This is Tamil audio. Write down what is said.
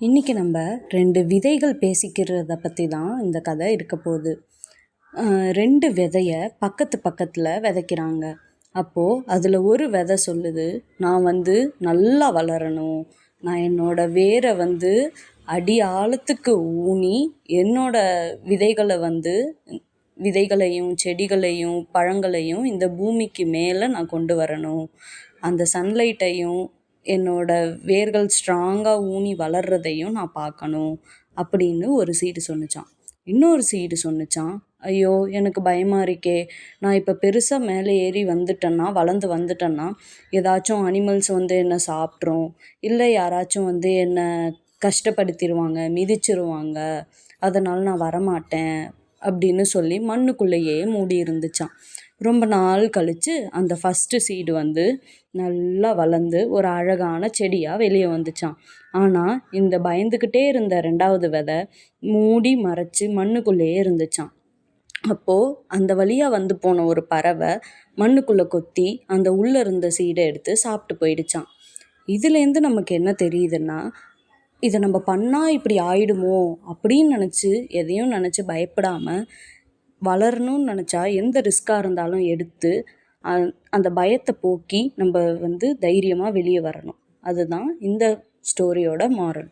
இன்றைக்கி நம்ம ரெண்டு விதைகள் பேசிக்கிறத பற்றி தான் இந்த கதை இருக்க போகுது. ரெண்டு விதையை பக்கத்து பக்கத்தில் விதைக்கிறாங்க. அப்போது அதில் ஒரு விதை சொல்லுது நான் வந்து நல்லா வளரணும். நான் என்னோடய வேரை வந்து அடி ஆழத்துக்கு ஊனி என்னோடய விதைகளை வந்து விதைகளையும் செடிகளையும் பழங்களையும் இந்த பூமிக்கு மேலே நான் கொண்டு வரணும். அந்த சன்லைட்டையும் என்னோடய வேர்கள் ஸ்ட்ராங்காக ஊனி வளர்றதையும் நான் பார்க்கணும் அப்படின்னு ஒரு சீடு சொன்னுச்சாம் இன்னொரு சீடு சொன்னுச்சாம் ஐயோ எனக்கு பயமாக இருக்கே. நான் இப்போ பெருசாக மேலே ஏறி வந்துட்டேன்னா வளர்ந்து வந்துட்டேன்னா ஏதாச்சும் அனிமல்ஸ் வந்து என்னை சாப்பிட்ரும். இல்லை யாராச்சும் வந்து என்னை கஷ்டப்படுத்திடுவாங்க மிதிச்சிருவாங்க. அதனால் நான் வரமாட்டேன் அப்படின்னு சொல்லி மண்ணுக்குள்ளேயே மூடி இருந்துச்சான் ரொம்ப நாள் கழித்து அந்த ஃபஸ்ட்டு சீடு வந்து நல்லா வளர்ந்து ஒரு அழகான செடியாக வெளியே வந்துச்சான் ஆனால் இந்த பயந்துக்கிட்டே இருந்த ரெண்டாவது விதை மூடி மறைச்சி மண்ணுக்குள்ளேயே இருந்துச்சான் அப்போது அந்த வழியாக வந்து போன ஒரு பறவை மண்ணுக்குள்ளே கொத்தி அந்த உள்ளே இருந்த சீடை எடுத்து சாப்பிட்டு போயிடுச்சான் இதுலேருந்து நமக்கு என்ன தெரியுதுன்னா இதை நம்ம பண்ணால் இப்படி ஆயிடுமோ அப்படின்னு நினச்சி எதையும் நினச்சி பயப்படாமல் வளரணும்னு நினச்சா எந்த ரிஸ்க்காக இருந்தாலும் எடுத்து அந்த பயத்தை போக்கி நம்ம வந்து தைரியமாக வெளியே வரணும். அதுதான் இந்த ஸ்டோரியோட மாரல்